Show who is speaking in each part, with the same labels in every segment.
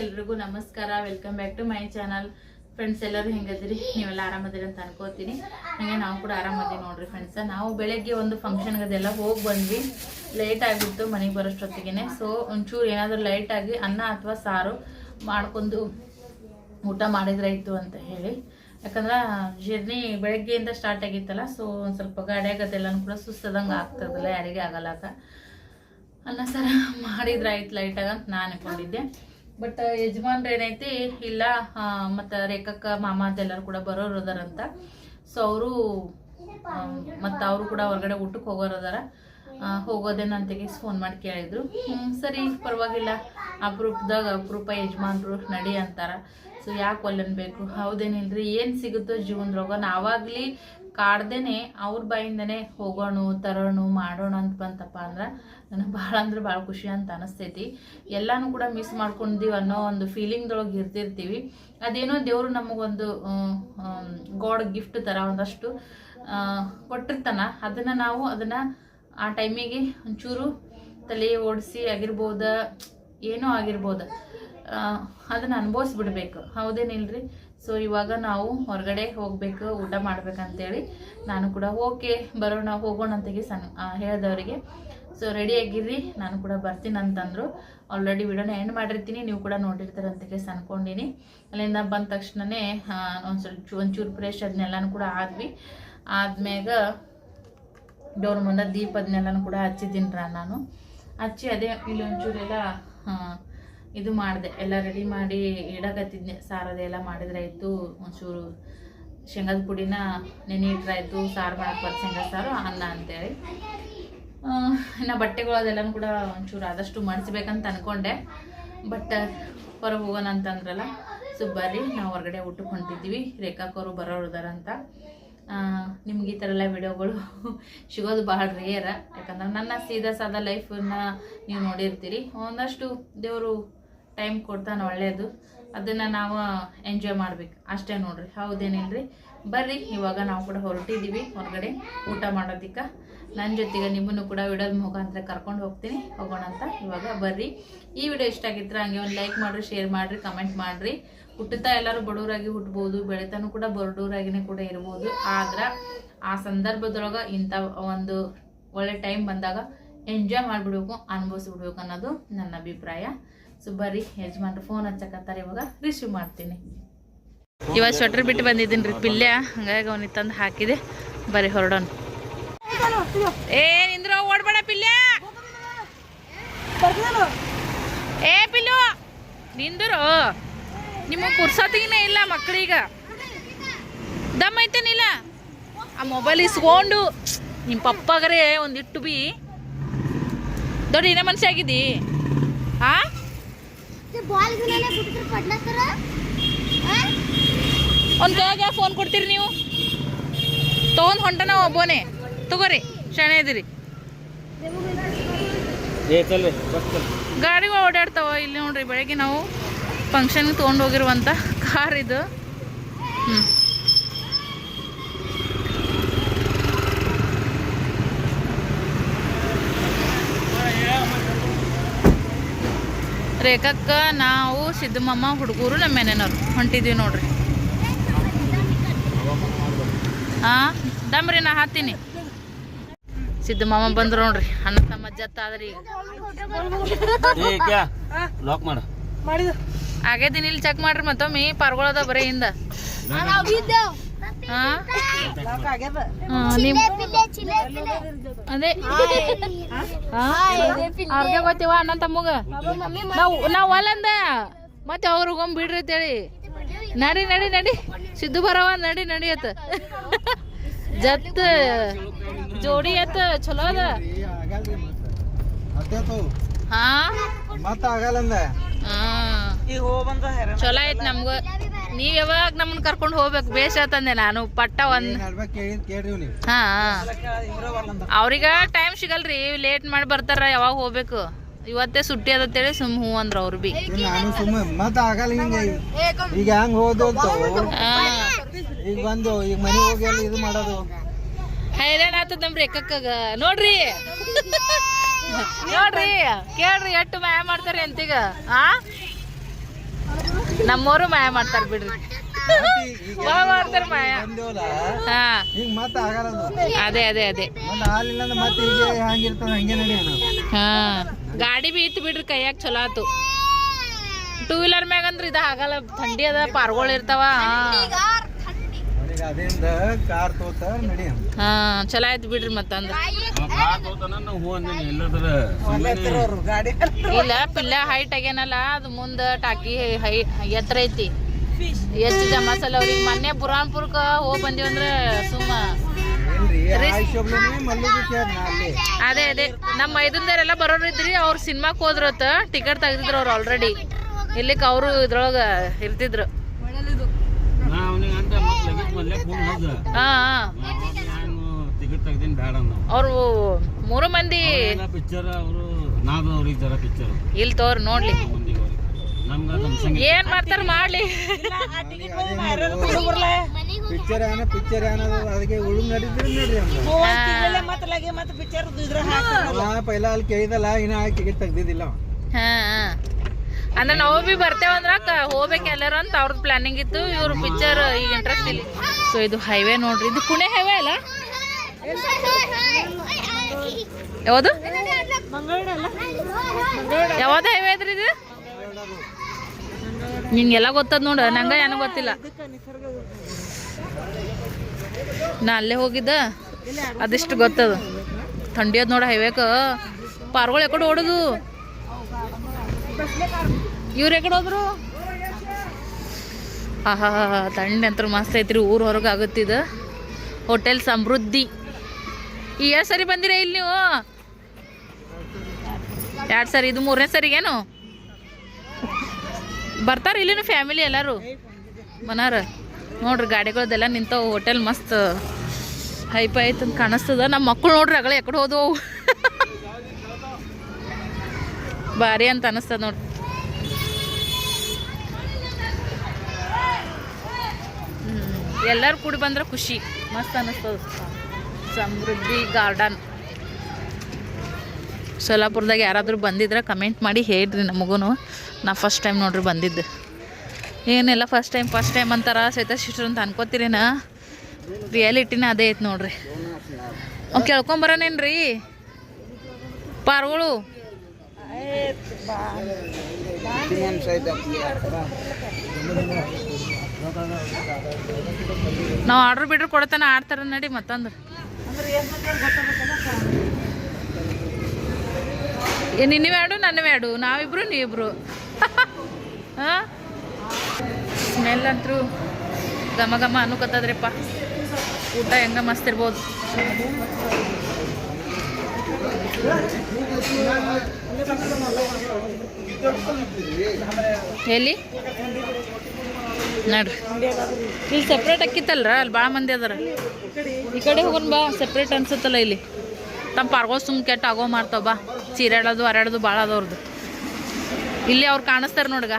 Speaker 1: ಎಲ್ರಿಗೂ ನಮಸ್ಕಾರ. Welcome back to my channel friends ಎಲ್ಲರೂ ಹೆಂಗದಿರಿ ನೀವೆಲ್ಲ ಆರಾಮದಿರಿ ಅಂತ ಅನ್ಕೋತೀನಿ. ಹಾಗೆ ನಾವು ಕೂಡ ಆರಾಮದೀವಿ ನೋಡ್ರಿ ಫ್ರೆಂಡ್ಸ ನಾವು ಬೆಳಗ್ಗೆ ಒಂದು ಫಂಕ್ಷನ್ಗೆ ಅದೆಲ್ಲ ಹೋಗಿ ಬಂದ್ವಿ. ಲೇಟ್ ಆಗಿತ್ತು, ಮನೆಗೆ ಬರೋಷ್ಟೊತ್ತಿಗೆ ಸೊ ಒಂಚೂರು ಏನಾದರೂ ಲೈಟಾಗಿ ಅನ್ನ ಅಥವಾ ಸಾರು ಮಾಡ್ಕೊಂಡು ಊಟ ಮಾಡಿದ್ರೆ ಇತ್ತು ಅಂತ ಹೇಳಿ. ಯಾಕಂದ್ರೆ ಜರ್ನಿ ಬೆಳಗ್ಗೆಯಿಂದ ಸ್ಟಾರ್ಟ್ ಆಗಿತ್ತಲ್ಲ ಸೊ ಒಂದು ಸ್ವಲ್ಪ ಗಾಡಿಯಾಗದೆಲ್ಲನೂ ಕೂಡ ಸುಸ್ತದಂಗೆ ಆಗ್ತದಲ್ಲ, ಯಾರಿಗೆ ಆಗಲ್ಲಕ ಅನ್ನ ಸರ ಮಾಡಿದ್ರಾಯ್ತು ಲೈಟಾಗ ಅಂತ ನಾನು ಅನ್ಕೊಂಡಿದ್ದೆ. ಬಟ್ ಯಜಮಾನ್ರ ಏನೈತಿ, ಇಲ್ಲ ಮತ್ತು ರೇಖಕ್ಕ ಮಾಮ ಎಲ್ಲರೂ ಕೂಡ ಬರೋರು ಅದಾರಂತ. ಸೊ ಅವರು ಮತ್ತು ಅವರು ಕೂಡ ಹೊರಗಡೆ ಊಟಕ್ಕೆ ಹೋಗೋರು ಅದಾರ. ಹೋಗೋದೇನಂತಗೆ ಫೋನ್ ಮಾಡಿ ಕೇಳಿದ್ರು. ಸರಿ, ಪರವಾಗಿಲ್ಲ. ಅಪರೂಪದಾಗ ಅಪರೂಪ ಯಜಮಾನ್ರು ನಡಿ ಅಂತಾರ. ಸೊ ಯಾಕೆ ಒಲ್ಲನ್ಬೇಕು ಹೌದೇನಿಲ್ರಿ? ಏನು ಸಿಗುತ್ತೋ ರೋಗ? ನಾವಾಗ್ಲಿ ಕಾಡ್ದೇನೆ ಅವ್ರ ಬಾಯಿಂದನೇ ಹೋಗೋಣ, ತರೋಣ, ಮಾಡೋಣ ಅಂತ ಬಂತಪ್ಪ ಅಂದ್ರೆ ನನಗೆ ಭಾಳ ಅಂದ್ರೆ ಭಾಳ ಖುಷಿ ಅಂತ ಅನಿಸ್ತೈತಿ. ಎಲ್ಲಾನು ಕೂಡ ಮಿಸ್ ಮಾಡ್ಕೊಂಡಿದ್ದೀವಿ ಅನ್ನೋ ಒಂದು ಫೀಲಿಂಗ್ದೊಳಗೆ ಇರ್ತಿರ್ತೀವಿ ಅದೇನೋ ದೇವರು ನಮಗೊಂದು ಗಾಡ್ ಗಿಫ್ಟ್ ಥರ ಒಂದಷ್ಟು ಕೊಟ್ಟಿರ್ತಾನ. ಅದನ್ನು ನಾವು ಅದನ್ನು ಆ ಟೈಮಿಗೆ ಒಂಚೂರು ತಲೆ ಓಡಿಸಿ ಆಗಿರ್ಬೋದು, ಏನೋ ಆಗಿರ್ಬೋದು. ಅದನ್ನು ಅನುಭವಿಸ್ಬಿಡ್ಬೇಕು. ಹೌದೇನಿಲ್ರಿ? ಸೊ ಇವಾಗ ನಾವು ಹೊರಗಡೆ ಹೋಗಬೇಕು ಊಟ ಮಾಡ್ಬೇಕಂತೇಳಿ. ನಾನು ಕೂಡ ಓಕೆ ಬರೋಣ ಹೋಗೋಣ ಅಂತಾಗಿ ಸನ್ ಹೇಳಿದವರಿಗೆ. ಸೊ ರೆಡಿ ಆಗಿರ್ರಿ ನಾನು ಕೂಡ ಬರ್ತೀನಿ ಅಂತಂದರು. ಆಲ್ರೆಡಿ ವಿಡಿಯೋನ ಎಂಡ್ ಮಾಡಿರ್ತೀನಿ ನೀವು ಕೂಡ ನೋಡಿರ್ತೀರ ಅಂತಕ್ಕೆ ಅನ್ಕೊಂಡಿನಿ ಅಲ್ಲಿಂದ ಬಂದ ತಕ್ಷಣನೇ ಒಂದು ಸ್ವಲ್ಪ ಒಂಚೂರು ಫ್ರೆಶ್ ಅದನ್ನೆಲ್ಲನೂ ಕೂಡ ಆದ್ವಿ. ಆದ್ಮ್ಯಾಗ ಡೋರ್ ಮುಂದೆ ದೀಪ ಅದನ್ನೆಲ್ಲನೂ ಕೂಡ ಹಚ್ಚಿದ್ದೀನಿ ರಾ ನಾನು. ಹಚ್ಚಿ ಅದೇ ಇಲ್ಲಿ ಒಂಚೂರೆಲ್ಲ ಆ, ಇದು ಮಾಡಿದೆ. ಎಲ್ಲ ರೆಡಿ ಮಾಡಿ ಇಡಕತ್ತಿದ್ದೆ ಸಾರದ ಎಲ್ಲ ಆಯಿತು. ಒಂಚೂರು ಶೇಂಗದ ಪುಡಿನ ನೆನೆ ಇಟ್ರಾಯ್ತು. ಸಾರು ಮಾಡಕ್ಕೆ ಬರ್ತ ಶೇಂಗಾ ಸಾರು, ಅನ್ನ ಅಂತೇಳಿ. ಇನ್ನು ಬಟ್ಟೆಗಳು ಅದೆಲ್ಲನೂ ಕೂಡ ಒಂಚೂರು ಆದಷ್ಟು ಮಡಿಸ್ಬೇಕಂತ ಅನ್ಕೊಂಡೆ. ಬಟ್ ಹೊರಗೆ ಹೋಗೋಣ ಅಂತಂದ್ರಲ್ಲ, ಸೊ ಬರ್ರಿ, ನಾವು ಹೊರಗಡೆ ಊಟಕ್ಕೆ ಹೊಂಟಿದ್ದೀವಿ. ರೇಖಾಕೋರು ಬರೋರು ಅಂತ. ನಿಮ್ಗೆ ಈ ಥರ ಎಲ್ಲ ವಿಡಿಯೋಗಳು ಸಿಗೋದು ಭಾಳ ರೇರ. ಯಾಕಂದ್ರೆ ನನ್ನ ಸೀದಾ ಸಾದಾ ಲೈಫನ್ನ ನೀವು ನೋಡಿರ್ತೀರಿ. ಒಂದಷ್ಟು ದೇವರು ಟೈಮ್ ಕೊಡ್ತಾನೆ ಒಳ್ಳೆಯದು ಅದನ್ನು ನಾವು ಎಂಜಾಯ್ ಮಾಡ್ಬೇಕು. ಅಷ್ಟೇ ನೋಡ್ರಿ. ಹೌದೇನಿಲ್ರಿ? ಬರ್ರಿ. ಇವಾಗ ನಾವು ಕೂಡ ಹೊರಟಿದ್ದೀವಿ ಹೊರಗಡೆ ಊಟ ಮಾಡೋದಿಕ್ಕ. ನನ್ನ ಜೊತೆಗೆ ನಿಮ್ಮನ್ನು ಕೂಡ ವಿಡಿಯೋದ ಮುಖಾಂತರ ಕರ್ಕೊಂಡು ಹೋಗ್ತೀನಿ. ಹೋಗೋಣ ಅಂತ. ಇವಾಗ ಬರ್ರಿ. ಈ ವಿಡಿಯೋ ಇಷ್ಟ ಆಗಿದ್ರೆ ಹಂಗೆ ಒಂದು ಲೈಕ್ ಮಾಡಿರಿ ಶೇರ್ ಮಾಡಿರಿ ಕಮೆಂಟ್ ಮಾಡಿರಿ. ಹುಟ್ಟುತ್ತಾ ಎಲ್ಲರೂ ಬಡವರಾಗಿ ಹುಟ್ಬೋದು. ಬೆಳಿತಾನು ಕೂಡ ಬಡವರಾಗಿನೇ ಕೂಡ ಇರ್ಬೋದು. ಆದ್ರೆ ಆ ಸಂದರ್ಭದೊಳಗೆ ಇಂಥ ಒಂದು ಒಳ್ಳೆ ಟೈಮ್ ಬಂದಾಗ ಎಂಜಾಯ್ ಮಾಡಿಬಿಡ್ಬೇಕು, ಅನುಭವಿಸ್ಬಿಡ್ಬೇಕು ಅನ್ನೋದು ನನ್ನ ಅಭಿಪ್ರಾಯ. ಸೊ ಬರ್ರಿ, ಯಜಮಾನ್ರು ಫೋನ್ ಹಚ್ಚಕತ್ತಾರೆ ಇವಾಗ. ರಿಸೀವ್ ಮಾಡ್ತೀನಿ. ಇವಾಗ ಸ್ವೆಟ್ರ್ ಬಿಟ್ಟು ಬಂದಿದ್ದೀನಿ ರೀ ಪಿಲ್ಯ. ಹಂಗಾಗಿ ಅವನಿಗೆ ತಂದು ಹಾಕಿದೆ. ಬರೀ ಹೊರಡೋಣ. ಏ, ನಿಂದ್ರ, ಓಡ್ಬೇಡ ಪಿಲ್ಯ. ಏ ಪಿಲ್ಲು ನಿಂದ್ರು. ನಿಮ್ಮ ಪುರ್ಸತಿನೇ ಇಲ್ಲ ಮಕ್ಕಳೀಗ ದಮ್ ಐತೇನಿಲ್ಲ ಆ ಮೊಬೈಲ್ ಇಸ್ಕೊಂಡು. ನಿಮ್ಮ ಪಪ್ಪಾಗರೇ ಒಂದಿಟ್ಟು ಬಿ. ದೊಡ್ಡ ಮನುಷ್ಯ ಆಗಿದ್ದಿ ಆ? ಒಂದು ಕೈಯಾಗ ಫೋನ್ ಕೊಡ್ತೀರಿ ನೀವು? ತೊಗೊಂಡು ಹೊಂಟನ ಒಬ್ಬನೇ. ತಗೋರಿ ಶಣೆ ಇದೀರಿ ಗಾಡಿಗಳು ಓಡಾಡ್ತಾವ ಇಲ್ಲಿ ನೋಡ್ರಿ ಬೆಳಗ್ಗೆ ನಾವು ಫಂಕ್ಷನ್ಗೆ ತೊಗೊಂಡು ಹೋಗಿರುವಂಥ ಕಾರ್ ಇದು. ಹ್ಞೂ ರೇಖಕ್ಕ ನಾವು ಸಿದ್ದಮ್ಮಮ್ಮ ಹುಡುಗರು ನಮ್ಮ ಮನೆಯವರು ಹೊಂಟಿದ್ದೀವಿ ನೋಡ್ರಿ. ಹಾಂ ದಮ್ರಿ ನಾ ಹಾಕ್ತೀನಿ. ಸಿದ್ದಮ್ಮಮ್ಮ ಬಂದ್ರು ನೋಡ್ರಿ. ಅಣ್ಣ ತಮ್ಮ ಜತ್ತ ಆದ್ರಿ ಆಗೇದಿನ ಇಲ್ಲಿ ಚೆಕ್ ಮಾಡ್ರಿ ಮತ್ತೊಮ್ಮೆ. ಪಾರ್ಗೊಳದ ಬರೀ ಹಿಂದ ಅದೇ. ಅವ್ರಿಗೆ ಗೊತ್ತಿವ ಅಣ್ಣ ತಮ್ಮಗ? ನಾವು ನಾವು ಒಲ್ಲಂದ ಮತ್ತೆ ಅವ್ರಿಗೊಮ್ಮೆ ಬಿಡ್ರಿ ಅಂತೇಳಿ. ನಡಿ ನಡಿ ನಡಿ. ಸಿದ್ದು ಬರವ ನಡಿ ನಡಿ ಅತ್ತ. ಜತ್. ಜೋಡಿ ಅತ್ತ ಚಲೋ ಅದ. ಹಾ? ಚಲೋ ಐತ್ ನಮ್ಗ. ನೀವ್ ಯಾವಾಗ ನಮ್ಮನ್ನ ಕರ್ಕೊಂಡು ಹೋಗ್ಬೇಕು? ಬೇಷ ತಂದೆ ನಾನು ಪಟ್ಟ ಒಂದ್. ಹಾ ಅವ್ರಿಗ ಟೈಮ್ ಸಿಗಲ್ರಿ ಲೇಟ್ ಮಾಡಿ ಬರ್ತಾರ ಯಾವಾಗ ಹೋಗ್ಬೇಕು? ಇವತ್ತೇ ಸುಟ್ಟಿ ಅದೇಳಿ ಸುಮ್ ಹೂ ಅಂದ್ರ ಅವ್ರು ಬಿ.
Speaker 2: ನಾನು ಸುಮ್ಮ ಮತ್ತ ಆಗಲ್ಲ ಹಿಂಗ. ಈಗ ಹೆಂಗ್ ಹೋದು ಅಂತ ಈಗ ಬಂದು ಈಗ ಮನೆ ಹೋಗಿ ಇದು ಮಾಡೋದು?
Speaker 1: ಹೈರಾಣ ಆತದ ನಮ್ರಿ ನೋಡ್ರಿ. ನೋಡ್ರಿ ಕೇಳ್ರಿ ಎಟ್ಟು ಮಾಯ ಮಾಡ್ತಾರೆ ಅಂತೀಗ. ಆ? ನಮ್ಮೋರು ಮಾಯ ಮಾಡ್ತಾರ ಬಿಡ್ರಿ.
Speaker 2: ಅದೇ
Speaker 1: ಅದೇ ಅದೇ. ಹಾ. ಗಾಡಿ ಬಿ ಇತ್ತು ಬಿಡ್ರಿ ಕೈಯಾಗ ಚಲೋ ಆತು. ಟೂ ವೀಲರ್ ಮ್ಯಾಗ ಅಂದ್ರೆ ಇದು ಆಗಲ್ಲ. ಥಂಡಿ ಅದ, ಪಾರ್ಗಳು ಇರ್ತಾವ. ಹಾ.
Speaker 2: ಈಗ ಕಾರ್ ನಡಿ.
Speaker 1: ಹಾ ಚಲೋ ಆಯ್ತು ಬಿಡ್ರಿ ಮತ್ತಂದ್ರ. ಇಲ್ಲ ಪಿಲ್ಲ ಹೈಟ್ ಆಗ್ಯಾನಲ್ಲ ಅದು ಮುಂದ ಟಾಕಿ ಹೈ ಎತ್ತರ ಐತಿ. ಎಷ್ಟು ಜಮಾಸಲ್ಲ ಅವ್ರಿಗೆ? ಮೊನ್ನೆ ಬುರಾನ್ಪುರ್ಕ ಹೋಗ್ ಅಂದ್ರೆ ಸುಮ್ಮ. ಅದೇ ಅದೇ ನಮ್ಮ ಮೈದಂದರೆಲ್ಲ ಬರೋರು ಇದ್ರಿ ಅವ್ರ ಸಿನಿಮಾಕ್ ಹೋದ್ರತ್ತ ಟಿಕೆಟ್ ತೆಗ್ದಿದ್ರು ಅವ್ರು ಆಲ್ರೆಡಿ ಇಲ್ಲಿಕ್ ಅವರು ಇದ್ರೊಳಗ ಇರ್ತಿದ್ರು
Speaker 3: ನಾ ಅವನಿಗೆ ಅಂತ ಮತ್ತೆ ಲಗೇಜ್ ಮೊದ್ಲೇ ಫೋನ್ ಹೋದ
Speaker 1: ಹಾ
Speaker 3: ನಾನು ಟಿಕೆಟ್ ತೆಗ್ದೀನಿ ಬೇಡ ಅನ್ನೋ
Speaker 1: ಅವ್ರು ಮೂರು ಮಂದಿ
Speaker 3: ಪಿಕ್ಚರ್ ಅವರು
Speaker 1: ಇಲ್ಲಿ ತೋರ್ ನೋಡ್ಲಿ. ಏನ್ ಮಾಡ್ತಾರ ಮಾಡ್ಲಿ.
Speaker 2: ಪಿಕ್ಚರ್ ಏನ ಪಿಕ್ಚರ್ ಏನದ ಅದಕ್ಕೆ ಉಳುಮ್ ನಡೀದ್ರಿ ನೋಡ್ರಿ ಅವ ಪೈಲ ಅಲ್ಲಿ ಕೇಳಿದಲ್ಲ ಇನ್ನ ಟಿಕೆಟ್ ತೆಗ್ದಿದ್ದಿಲ್ಲ ಅವ.
Speaker 1: ಹಾ ಹಾ. ಅಂದ್ರೆ ನಾವು ಬಿ ಬರ್ತೇವಂದ್ರ ಕ- ಹೋಗ್ಬೇಕು ಎಲ್ಲಾರು ಅಂತ ಅವ್ರದ್ದು ಪ್ಲಾನಿಂಗ್ ಇತ್ತು. ಇವ್ರ ಪಿಕ್ಚರ್ ಈಗ ಇಂಟ್ರೆಸ್ಟ್ ಇಲ್ಲ. ಸೊ ಇದು ಹೈವೇ ನೋಡ್ರಿ. ಇದು ಪುಣೆ ಹೈವೇ ಅಲ್ಲ? ಯಾವುದು? ಯಾವ್ದು ಹೈವೇ ಐತ್ರಿ ಇದು? ನಿಂಗೆಲ್ಲ ಗೊತ್ತದ ನೋಡ, ನಂಗ ಏನೂ ಗೊತ್ತಿಲ್ಲ. ನಾ ಅಲ್ಲೇ ಹೋಗಿದ್ದ, ಅದಿಷ್ಟು ಗೊತ್ತದ. ಥಂಡಿ ಅದ ನೋಡ ಹೈವೇಕ ಪಾರ್ಗಳು ಎಕಡೆ ಓಡೋದು. ಇವ್ರು ಎಕಡೆ ಹೋದ್ರು? ಆಹಾ ತಣ್ಣೆ ಅಂತ ಮಸ್ತ್ ಐತ್ರಿ, ಊರ ಹೊರಗೆ ಆಗುತ್ತಿದ ಹೋಟೆಲ್ ಸಮೃದ್ಧಿ. ಈ ಎರಡು ಸರಿ ಬಂದಿರ ಇಲ್ಲಿ ನೀವು? ಎರಡು ಸರಿ, ಇದು ಮೂರನೇ ಸರಿಗೇನು? ಬರ್ತಾರೆ ಇಲ್ಲಿನ ಫ್ಯಾಮಿಲಿ ಎಲ್ಲರೂ? ಮನಾರ? ನೋಡ್ರಿ, ಗಾಡಿಗಳದೆಲ್ಲ ನಿಂತವು, ಹೋಟೆಲ್ ಮಸ್ತ್ ಹೈಪ್ ಐತ್ ಅಂತ ಕಾಣಿಸ್ತದ. ನಮ್ಮ ಮಕ್ಕಳು ನೋಡ್ರಿ, ಅಗಳ ಎಕಡೆ ಹೋದವು. ಭಾರಿ ಅಂತ ಅನಿಸ್ತದ ನೋಡ್ರಿ. ಎಲ್ಲರೂ ಕೂಡಿ ಬಂದ್ರೆ ಖುಷಿ. ಮಸ್ತ್ ಅನ್ನಿಸ್ತದ ಸಮೃದ್ಧಿ ಗಾರ್ಡನ್. ಸೋಲಾಪುರದಾಗ ಯಾರಾದರೂ ಬಂದಿದ್ರೆ ಕಮೆಂಟ್ ಮಾಡಿ ಹೇಳ್ರಿ ನಮಗೂ ನಾ ಫಸ್ಟ್ ಟೈಮ್ ನೋಡ್ರಿ ಬಂದಿದ್ದು. ಏನೆಲ್ಲ ಫಸ್ಟ್ ಟೈಮ್ ಫಸ್ಟ್ ಟೈಮ್ ಅಂತಾರ ಸಹಿತ ಶಿಸ್ಟ್ರು ಅಂತ ಅನ್ಕೋತೀರೇನ ರಿಯಾಲಿಟಿನ ಅದೇ ಐತೆ ನೋಡ್ರಿ. ಅವ್ ಕೇಳ್ಕೊಂಬರನೇನ್ರಿ? ಪಾರ್ಗಳು ನಾವು ಆರ್ಡರ್ ಬಿಡ್ರಿ ಕೊಡ್ತಾನೆ, ಆಡ್ತಾರ ನಡಿ ಮತ್ತಂದ್ರೆ ಏ ನಿನ್ನ ಬ್ಯಾಡು ನನ್ನ ಬ್ಯಾಡು ನಾವಿಬ್ರು, ನೀವಿಬ್ರು. ಸ್ಮೆಲ್ ಅಂತೂ ಘಮ ಘಮ ಅನ್ಕೋತದ್ರಿಪ್ಪ. ಊಟ ಹೆಂಗ ಮಸ್ತ್ ಇರ್ಬೋದು. ಎಲ್ಲಿ? ನೋಡ್ರಿ ಇಲ್ಲಿ ಸಪ್ರೇಟ್ ಅಕ್ಕಿತ್ತಲ್ರ ಅಲ್ಲಿ ಭಾಳ ಮಂದಿ ಅದಾರ. ಈ ಕಡೆ ಹೋಗೋಣ ಬಾ ಸಪ್ರೇಟ್ ಅನ್ಸುತ್ತಲ್ಲ ಇಲ್ಲಿ. ತಮ್ಮ ಪಾರ್ಗೋ ಸುಮ್ ಕೆಟ್ಟ ಆಗೋ ಮಾಡ್ತಾವ ಬಾ. ಚೀರಾಡೋದು ಹರಡೋದು ಭಾಳ ಅದವ್ರದ್ದು ಇಲ್ಲಿ ಅವ್ರು ಕಾಣಿಸ್ತಾರೆ ನೋಡ್ಗ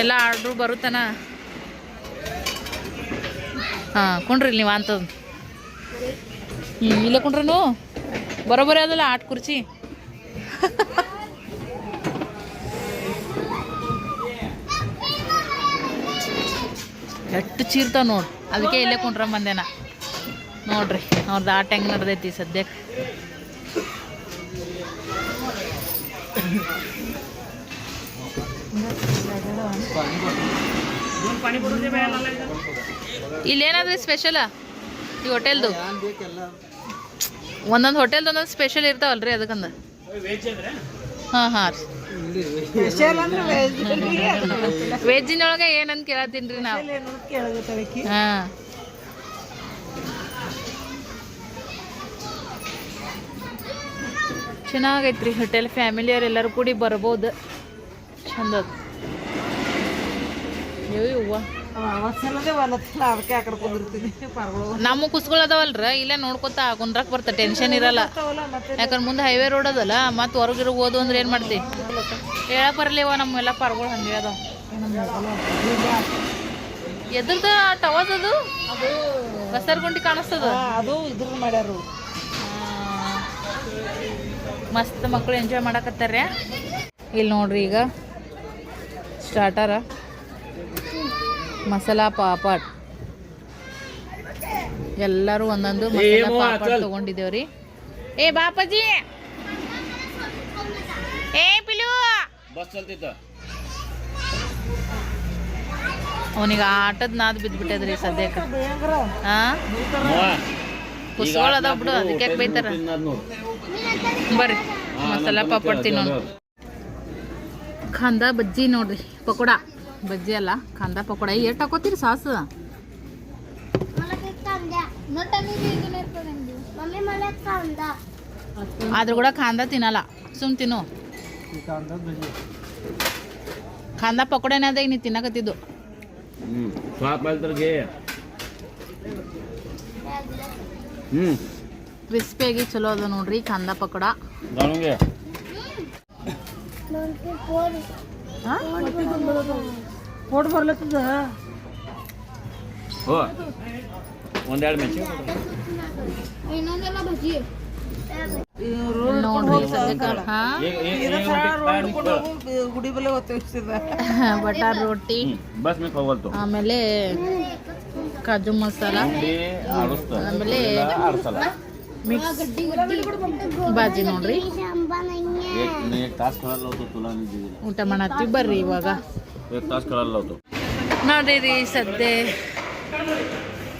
Speaker 1: ಎಲ್ಲ ಆರ್ಡ್ರು ಬರುತ್ತನ? ಹಾಂ ಕುಣ್ರಿ ನೀವು ಅಂತದ್ದು ಹ್ಞೂ ಇಲ್ಲೇ ಕುಂಡ್ರನು? ಬರೋಬ್ಬರಿ ಅದಲ್ಲ, ಆಟ್ ಕುರ್ಚಿ. ಎಷ್ಟು ಚೀರ್ತಾವ ನೋಡ್ರಿ ಅದಕ್ಕೆ ಇಲ್ಲೇ ಕುಂಡ್ರ ಬಂದೇನ. ನೋಡ್ರಿ ಅವ್ರದ್ದು ಆಟ ಹೆಂಗೆ ನಡೆದೈತಿ ಸದ್ಯಕ್ಕೆ ಇಲ್ಲೇನಾದ್ರಿ ಸ್ಪೆಷಲ ಈ ಹೋಟೆಲ್ದು ಒಂದೊಂದು ಹೋಟೆಲ್ದು ಒಂದೊಂದು ಸ್ಪೆಷಲ್ ಇರ್ತಾವಲ್ರಿ ಅದಕ್ಕಂದ. ಹಾಂ ಹಾಂ ರೀ. ವೆಜ್ಜಿನೊಳಗೆ ಏನಂತ ಕೇಳತ್ತೀನಿ ರೀ ನಾವು ಹಾಂ. ಚೆನ್ನಾಗೈತ್ರಿ ಹೋಟೆಲ್ ಫ್ಯಾಮಿಲಿಯವ್ರು ಎಲ್ಲರೂ ಕೂಡಿ ಬರ್ಬೋದು. ಚಂದ ಅದ. ನಮ್ಮ ಕುಸ್ಗಳು ಅದಾವಲ್ರ? ಇಲ್ಲೇ ನೋಡ್ಕೊತ ಕುಂದ್ರಕ್ ಬರ್ತ ಟೆನ್ಷನ್ ಇರಲ್ಲ. ಯಾಕಂದ್ರೆ ಮುಂದೆ ಹೈವೇ ರೋಡ್ ಅದಲ್ಲ ಮತ್ತೆ ಹೊರಗಿರೋ ಓದು ಅಂದ್ರೆ ಏನು ಮಾಡ್ತಿ? ಹೇಳಕ್ ಬರಲಿವ ನಮ್ಮೆಲ್ಲ ಪರ್ಗಳು ಹಂಗೆ ಅದಾವ. ಎದ್ರದ ಟವಸ್ ಅದು? ಬಸರ್ಗುಂಡಿ ಕಾಣಿಸ್ತದ?
Speaker 4: ಅದು ಇದ್ರ ಮಾಡ್ಯಾರು.
Speaker 1: ಮಸ್ತ್ ಮಕ್ಕಳು ಎಂಜಾಯ್ ಮಾಡಕತ್ತಾರ ಇಲ್ಲಿ ನೋಡ್ರಿ ಈಗ ಸ್ಟಾರ್ಟರ ಮಸಾಲಾ ಪಾಪಡ್. ಎಲ್ಲರೂ ಒಂದೊಂದು ಮಸಾಲಾ ಪಾಪಡ್. ತಗೊಂಡಿದ್ದೇವ್ರಿ ಏ ಬಾಪಾಜಿ. ಏ ಪಿಲು ಅವನಿಗೆ ಆಟದ ನಾದ್ ಬಿದ್ಬಿಟ್ಟಿದ್ರಿ ಸದ್ಯಕ್ಕೆ. ಹಾ ಅದಾವ ಬಿಡು, ಅದಕ್ಕೆ ಬೈತಾರ? ಬರ್ರಿ ಮಸಾಲ ಪಾಪಡ್ ತಿನ್ನೋಣ. ಖಾಂದ ಬಜ್ಜಿ ನೋಡ್ರಿ ಪಕೋಡ. ಬಜ್ಜಿ ಅಲ್ಲ ಕಂದ ಪಕೋಡ. ಎಷ್ಟು ಹಾಕೋತೀರಿ ಸಾಸ್? ಆದ್ರೂ ಕೂಡ ಕಾಂದ ತಿನ್ನಲ್ಲ. ಸುಮ್ ತಿನ್ನು. ಕಾಂದ ಪಕೋಡ ಅದ ಈಗ ನೀ ತಿನ್ನಕತ್ತಿದ್ದು. ಕ್ರಿಸ್ಪಿಯಾಗಿ ಚಲೋ ಅದ ನೋಡ್ರಿ ಖಾಂದ ಪಕೋಡ.
Speaker 4: ಕೋಟ್ ಬರ್ಲತ್ತದ?
Speaker 3: ಓ ಒಂದೆರಡು ಮೆಂಚು
Speaker 5: ಇನ್ನೊಂದೆಲ್ಲ
Speaker 1: ರೊಟ್ಟಿ. ಆಮೇಲೆ ಕಾಜು ಮಸಾಲ. ಆಮೇಲೆ ಬಾಜಿ ನೋಡ್ರಿ. ಊಟ ಮಾಡತ್ತೀವಿ ಬರ್ರಿ ಇವಾಗ. ನೋಡ್ರಿ ಸದ್ಯ ಸದ್ದೆ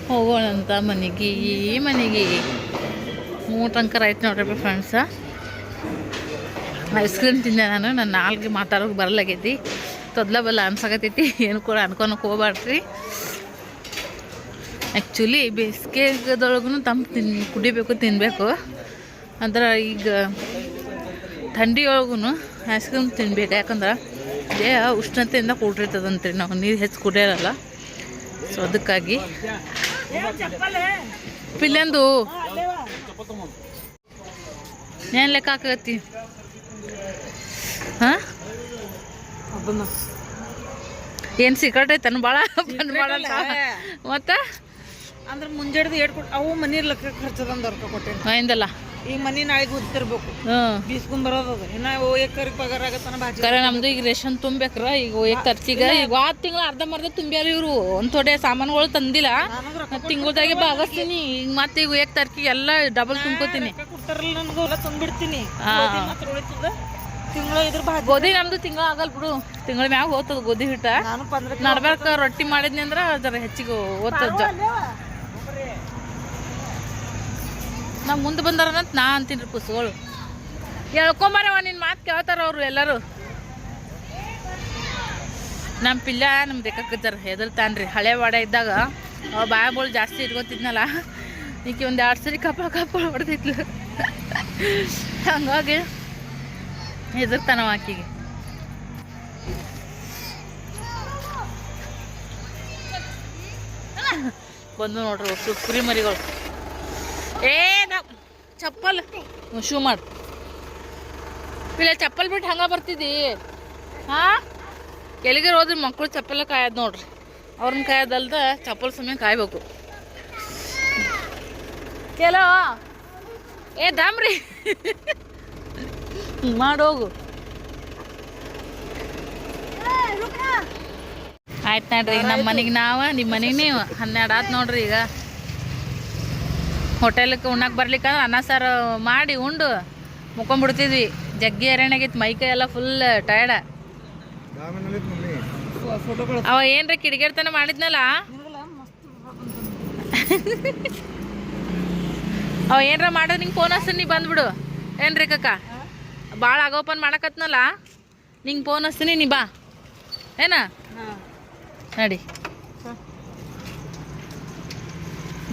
Speaker 1: ಹೋಗೋಣಂತ ಮನೆಗೆ ಈ ಮನೆಗೆ. ಮೂರು ತನಕ ಆಯ್ತು ನೋಡ್ರಿ ಫ್ರೆಂಡ್ಸ ಐಸ್ ಕ್ರೀಮ್ ತಿಂದೆ ನಾನು ನನ್ನ ನಾಲ್ಗೆ ಮಾತಾಡೋಕೆ ಬರಲಾಗೈತಿ. ತೊದ್ಲಬಲ್ಲ ಅನ್ಸಕತೈತಿ ಏನು ಕೂಡ ಅನ್ಕೊಳಕ್ಕೆ ಹೋಗ್ಬಾರ್ದ್ರಿ. ಆ್ಯಕ್ಚುಲಿ ಬೇಸಿಗೆದೊಳಗೂ ತಂಪು ತಿನ್ ಕುಡಿಬೇಕು ತಿನ್ನಬೇಕು ಅಂದ್ರೆ ಈಗ ಥಂಡಿ ಒಳಗೂ ಐಸ್ ಕ್ರೀಮ್ ತಿನ್ಬೇಕು. ಯಾಕಂದ್ರೆ ದೇಹ ಉಷ್ಣತೆಯಿಂದ ಕೂಡಿರ್ತದಂತ್ರಿ. ನಾವು ನೀರು ಹೆಚ್ಚು ಕುಡಿಯೋಲ್ಲ. ಸೊ ಅದಕ್ಕಾಗಿ. ಪಿಲ್ಲಂದು. ಏನು ಲೆಕ್ಕ ಹಾಕತಿ ಹಾಂ? ಏನು ಸಿಕ್ರೆಟ್ ಐತನ? ಭಾಳ ಬಂದು ಮಾಡಲ್ಲ ಮತ್ತೆ?
Speaker 4: ಅಂದ್ರೆ ಮುಂಜಾಡ್ದು ಏಟ್ ಕೊಟ್ಟು ಅವು ಮನಿ ಲೆಕ್ಕ ಖರ್ಚದಂದ ರೊಕ್ಕ ಹಾಂ
Speaker 1: ಹಿಂದಲ್ಲ.
Speaker 4: ಈಗ ಮನಿ ನಾಳೆಗೆ ಓದ್ತಿರ್ಬೇಕು
Speaker 1: ಹ್ಞೂ
Speaker 4: ಬೀಸ್ಕೊಂಡ್ ಬರೋದದು ಇನ್ನ ಏಕರಿ ಪಗಾರ ಆಗತ್ತಾನ ಭಾಜಿ
Speaker 1: ಕರೆ ನಮ್ದು ಈಗ ರೇಷನ್ ತುಂಬೇಕ್ರ ಈಗ ಒಯ್ಯಕ್ ತರ್ಸಿಗ ಈಗ ಆ ತಿಂಗಳ ಅರ್ಧ ಮರ್ಧ ತುಂಬ್ಯಾರ ಇವ್ರು. ಒಂದ್ ತೊಡೆ ಸಾಮಾನುಗಳು ತಂದಿಲ್ಲ. ತಿಂಗಳದಾಗೆ ಬಾಗಸ್ತೀನಿ. ಈಗ ಮತ್ತೆ ಈಗ ಒಯ್ಯಕ್ ತರ್ಕಿ ಎಲ್ಲ ಡಬಲ್ ತುಂಬ್ಕೋತೀನಿ.
Speaker 4: ತುಂಬಿಡ್ತೀನಿ ಕೊಡ್ತಾರಲ್ಲ ನನಗೂ ಎಲ್ಲ ತಂದ್ಬಿಡ್ತೀನಿ.
Speaker 1: ಹಾ.
Speaker 4: ಗೋಧಿ
Speaker 1: ನಮ್ದು ತಿಂಗಳ ಆಗಲ್ ಬಿಡು. ತಿಂಗಳ ಮ್ಯಾಗ ಓದ್ತದ ಗೋಧಿ ಹಿಟ್ಟ. ನಡ್ಬಾರ್ಕ ರೊಟ್ಟಿ ಮಾಡಿದ್ನಿ ಅಂದ್ರ ಜರ ಹೆಚ್ಚಿಗೆ ಓದ್ತದ ನಾ ಮುಂದೆ ಬಂದಾರಂತ ನಾ ಅಂತೀನಿ ಕುಸುಗಳು ಹೇಳ್ಕೊಂಬರವ ನಿನ್ನ ಮಾತು ಕೇಳ್ತಾರ ಅವರು ಎಲ್ಲರೂ. ನಮ್ಮ ಪಿಲ್ಲ ನಮ್ಮ ಹೆದರ್ತಾನೆ ಹೆದರ್ತಾನ್ರಿ. ಹಳೆ ವಾಡ ಇದ್ದಾಗ ಅವ ಜಾಸ್ತಿ ಇಟ್ಕೊತಿದ್ನಲ್ಲ, ಈಕೆ ಒಂದು ಎರಡು ಸರಿ ಕಪ್ಪ ಕಪ್ಪ ಹೊಡೆದಿದ್ಲು. ಹಂಗಾಗಿ ಹೆದರ್ತಾನವ ಆಕಿಗೆ. ಬಂದು ನೋಡ್ರಿ ಒಟ್ಟು ಕುರಿ ಮರಿಗಳು. ಏ ಚಪ್ಪಲ್. ಶೂ ಮಾಡು. ಇಲ್ಲ ಚಪ್ಪಲ್ ಬಿಟ್ಟು ಹಂಗ ಬರ್ತಿದ್ದಿ ಹಾಂ? ಎಲ್ಲಿಗೆ ಹೋದ್ರೆ ಮಕ್ಕಳು ಚಪ್ಪಲ್ಲ ಕಾಯೋದು ನೋಡ್ರಿ. ಅವ್ರನ್ನ ಕಾಯೋದಲ್ದ ಚಪ್ಪಲ್ ಸಮಯ ಕಾಯ್ಬೇಕು. ಕೆಲೋ, ಏ, ದಾಮ್ರಿ. ಮಾಡೋಗು ಆಯ್ತು ನೋಡ್ರಿ ನಮ್ಮ ಮನೆಗೆ ನಾವು ನಿಮ್ಮ ಮನೆಗೆ ನೀವು. ಹನ್ನೆರಡು ಆತು ನೋಡ್ರಿ ಈಗ. ಹೋಟೆಲ್ಗೆ ಉಣ್ಣಕ್ಕೆ ಬರ್ಲಿಕ್ಕಂದ್ರೆ ಅನ್ನ ಸಾರು ಮಾಡಿ ಉಂಡು. ಮುಕ್ಕೊಂಬಿಡ್ತಿದ್ವಿ ಜಗ್ಗಿ ಹೈರಾಣಾಗೈತಿ ಮೈಕೈ ಎಲ್ಲ ಫುಲ್ ಟಯರ್ಡ ಅವ ಏನ್ರ ಕಿಡಿಗೇಡ್ತಾನೆ ಮಾಡಿದ್ನಲ್ಲ? ಅವ ಏನ್ರ ಮಾಡೋದು ನಿಂಗೆ ಫೋನ್ ಹಸ್ತೀನಿ ನೀ ಬಂದ್ಬಿಡು. ಏನ್ರಿ ಕಕ್ಕ ಭಾಳ ಆಗೋಪನ್ ಮಾಡಕತ್ನಲ್ಲ? ನಿಂಗೆ ಫೋನ್ ಹಸ್ತೀನಿ ನೀ ಬಾ. ಏನ? ನಡಿ.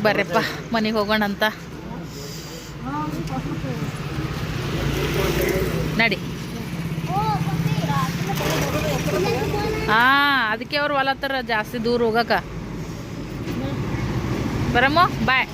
Speaker 1: ಬರ್ರಪ್ಪ ಮನೆಗೆ ಹೋಗೋಣ ಅಂತ. ನಡಿ. ಹಾ ಅದಕ್ಕೆ ಅವ್ರು ಹೊಲತ್ತಾರ ಜಾಸ್ತಿ ದೂರ ಹೋಗಕ ಬರಮ್ಮ ಬಾಯ್.